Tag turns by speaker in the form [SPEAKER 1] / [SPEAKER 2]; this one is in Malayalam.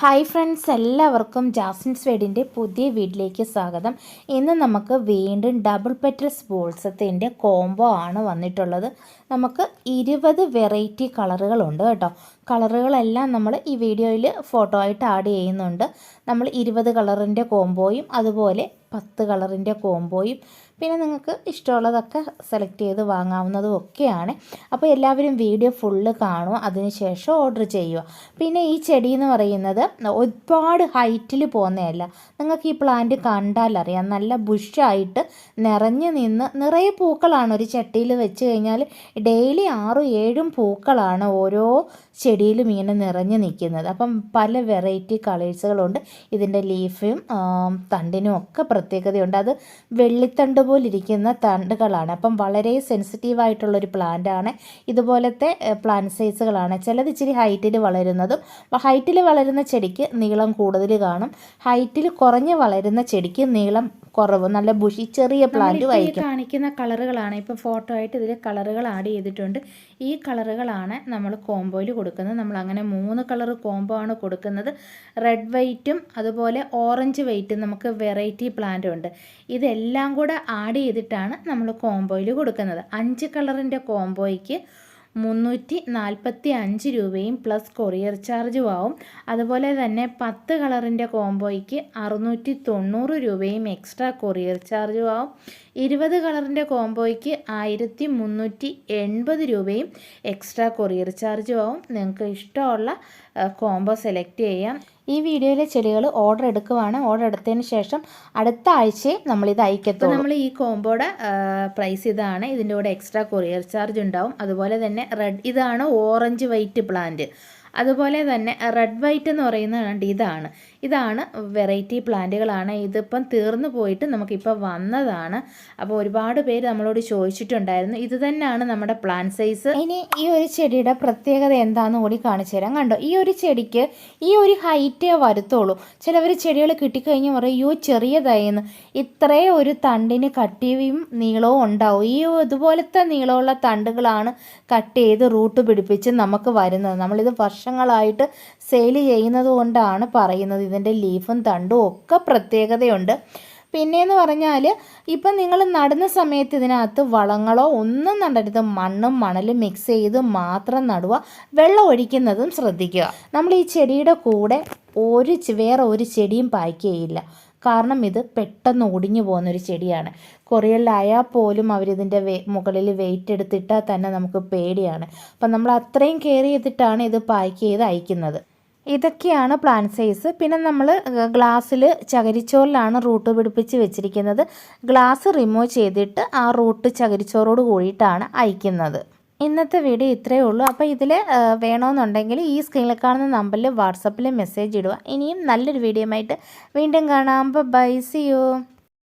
[SPEAKER 1] ഹായ് ഫ്രണ്ട്സ് എല്ലാവർക്കും ജാസ്മിൻ സ്വേഡിന്റെ പുതിയ വീട്ടിലേക്ക് സ്വാഗതം. ഇന്ന് നമുക്ക് വീണ്ടും ഡബിൾ പെറ്റൽസ് ബോൾസത്തിന്റെ കോംബോ ആണ് വന്നിട്ടുള്ളത്. നമുക്ക് ഇരുപത് വെറൈറ്റി കളറുകളുണ്ട് കേട്ടോ. കളറുകളെല്ലാം നമ്മൾ ഈ വീഡിയോയിൽ ഫോട്ടോ ആയിട്ട് ആഡ് ചെയ്യുന്നുണ്ട്. നമ്മൾ ഇരുപത് കളറിന്റെ കോംബോയും അതുപോലെ പത്ത് കളറിന്റെ കോംബോയും പിന്നെ നിങ്ങൾക്ക് ഇഷ്ടമുള്ളതൊക്കെ സെലക്ട് ചെയ്ത് വാങ്ങാവുന്നതും ഒക്കെയാണ്. അപ്പോൾ എല്ലാവരും വീഡിയോ ഫുള്ള് കാണുക അതിനുശേഷം ഓർഡർ ചെയ്യുക. പിന്നെ ഈ ചെടി എന്ന് പറയുന്നത് ഒരുപാട് ഹൈറ്റിൽ പോകുന്നതല്ല. നിങ്ങൾക്ക് ഈ പ്ലാന്റ് കണ്ടാലറിയാം നല്ല ബുഷായിട്ട് നിറഞ്ഞു നിന്ന് നിറയെ പൂക്കളാണ് ഒരു ചട്ടിയിൽ വെച്ച് കഴിഞ്ഞാൽ ഡെയിലി ആറും ഏഴും പൂക്കളാണ് ഓരോ ചെടിയിലും ഇങ്ങനെ നിറഞ്ഞു നിൽക്കുന്നത്. അപ്പം പല വെറൈറ്റി കളേഴ്സുകളുണ്ട്. ഇതിന്റെ ലീഫും തണ്ടിനും ഒക്കെ പ്രത്യേകതയുണ്ട്. അത് വെള്ളിത്തണ്ട് പോലിരിക്കുന്ന തണ്ടുകളാണ്. അപ്പം വളരെ സെൻസിറ്റീവ് ആയിട്ടുള്ളൊരു പ്ലാന്റ് ആണ് ഇതുപോലത്തെ പ്ലാന്റ് സൈസുകളാണ്. ചിലത് ഇച്ചിരി ഹൈറ്റിൽ വളരുന്നതും ഹൈറ്റിൽ വളരുന്ന ചെടിക്ക് നീളം കൂടുതൽ കാണും. ഹൈറ്റിൽ കുറഞ്ഞ് വളരുന്ന ചെടിക്ക് നീളം കുറവ്. നല്ല ബുഷി ചെറിയ പ്ലാന്റും ആയിരിക്കും. കാണിക്കുന്ന കളറുകളാണ്. ഇപ്പം ഫോട്ടോ ആയിട്ട് ഇതിൽ കളറുകൾ ആഡ് ചെയ്തിട്ടുണ്ട്. ഈ കളറുകളാണ് നമ്മൾ കോംബോയിൽ കൊടുക്കുന്നത്. നമ്മൾ അങ്ങനെ മൂന്ന് കളർ കോംബോ ആണ് കൊടുക്കുന്നത്. റെഡ് വൈറ്റും അതുപോലെ ഓറഞ്ച് വൈറ്റും നമുക്ക് വെറൈറ്റി പ്ലാന്റും ഉണ്ട്. ഇതെല്ലാം കൂടെ ആഡ് ചെയ്തിട്ടാണ് നമ്മൾ കോംബോയിൽ കൊടുക്കുന്നത്. അഞ്ച് കളറിന്റെ കോംബോയ്ക്ക് മുന്നൂറ്റി നാൽപ്പത്തി അഞ്ച് രൂപയും പ്ലസ് കൊറിയർ ചാർജും ആവും. അതുപോലെ തന്നെ പത്ത് കളറിന്റെ കോംബോയ്ക്ക് അറുന്നൂറ്റി തൊണ്ണൂറ് രൂപയും എക്സ്ട്രാ കൊറിയർ ചാർജും ആവും. ഇരുപത് കളറിന്റെ കോംബോയ്ക്ക് ആയിരത്തി മുന്നൂറ്റി എൺപത് രൂപയും എക്സ്ട്രാ കൊറിയർ ചാർജും ആവും. നിങ്ങൾക്ക് ഇഷ്ടമുള്ള കോംബോ സെലക്ട് ചെയ്യാം. ഈ വീഡിയോയിലെ ചെടികൾ ഓർഡർ എടുക്കുവാണ്. ഓർഡർ എടുത്തതിന് ശേഷം അടുത്ത ആഴ്ചയെ നമ്മളിത് അയക്കത്തുള്ളൂ. നമ്മൾ ഈ കോംബോയുടെ പ്രൈസ് ഇതാണ്. ഇതിന്റെ കൂടെ എക്സ്ട്രാ കൊറിയർ ചാർജ് ഉണ്ടാവും. അതുപോലെ തന്നെ റെഡ് ഇതാണ് ഓറഞ്ച് വൈറ്റ് പ്ലാന്റ് അതുപോലെ തന്നെ റെഡ് വൈറ്റ് എന്ന് പറയുന്നത് ഇതാണ്. ഇതാണ് വെറൈറ്റി പ്ലാന്റുകളാണ്. ഇതിപ്പം തീർന്നു പോയിട്ട് നമുക്കിപ്പോൾ വന്നതാണ്. അപ്പോൾ ഒരുപാട് പേര് നമ്മളോട് ചോദിച്ചിട്ടുണ്ടായിരുന്നു ഇത് തന്നെയാണ് നമ്മുടെ പ്ലാൻ സൈസ്? ഇനി ഈ ഒരു ചെടിയുടെ പ്രത്യേകത എന്താണെന്ന് കൂടി കാണിച്ചു തരാം. കണ്ടോ ഈ ഒരു ചെടിക്ക് ഈ ഒരു ഹൈറ്റേ വരുത്തുള്ളൂ. ചിലവർ ചെടികൾ കിട്ടിക്കഴിഞ്ഞ് പറയും അയ്യോ ചെറിയതായിരുന്നു ഇത്രേ ഒരു തണ്ടിന് കട്ടിയും നീളവും ഉണ്ടാവും. ഈ ഇതുപോലത്തെ നീളമുള്ള തണ്ടുകളാണ് കട്ട് ചെയ്ത് റൂട്ട് പിടിപ്പിച്ച് നമുക്ക് വരുന്നത്. നമ്മളിത് വർഷങ്ങളായിട്ട് സെയിൽ ചെയ്യുന്നത് കൊണ്ടാണ് പറയുന്നത് ഇതിന്റെ ലീഫും തണ്ടും ഒക്കെ പ്രത്യേകതയുണ്ട്. പിന്നെയെന്ന് പറഞ്ഞാൽ ഇപ്പം നിങ്ങൾ നടുന്ന സമയത്ത് ഇതിനകത്ത് വളങ്ങളോ ഒന്നും നടരുത്. മണ്ണും മണലും മിക്സ് ചെയ്ത് മാത്രം നടുക. വെള്ളം ഒഴിക്കുന്നതും ശ്രദ്ധിക്കുക. നമ്മൾ ഈ ചെടിയുടെ കൂടെ ഒരു വേറെ ഒരു ചെടിയും പായ്ക്കുകയില്ല കാരണം ഇത് പെട്ടെന്ന് ഒടിഞ്ഞു പോകുന്നൊരു ചെടിയാണ്. കൊറിയലിലായാൽ പോലും അവരിതിന്റെ വേ മുകളിൽ വെയിറ്റ് എടുത്തിട്ടാൽ തന്നെ നമുക്ക് പേടിയാണ്. അപ്പം നമ്മൾ അത്രയും കെയർ ചെയ്തിട്ടാണ് ഇത് പാക്ക് ചെയ്ത് അയക്കുന്നത്. ഇതൊക്കെയാണ് പ്ലാൻ സൈസ് പിന്നെ നമ്മൾ ഗ്ലാസ്സിൽ ചകിരിച്ചോറിലാണ് റൂട്ട് പിടിപ്പിച്ച് വെച്ചിരിക്കുന്നത്. ഗ്ലാസ് റിമൂവ് ചെയ്തിട്ട് ആ റൂട്ട് ചകിരിച്ചോറോട് കൂടിയിട്ടാണ് അയക്കുന്നത്. ഇന്നത്തെ വീഡിയോ ഇത്രയേ ഉള്ളൂ. അപ്പോൾ ഇതിൽ വേണമെന്നുണ്ടെങ്കിൽ ഈ സ്ക്രീനിൽ കാണുന്ന നമ്പറിൽ വാട്സപ്പിൽ മെസ്സേജ് ഇടുക. ഇനിയും നല്ലൊരു വീഡിയോ ആയിട്ട് വീണ്ടും കാണാം. By C U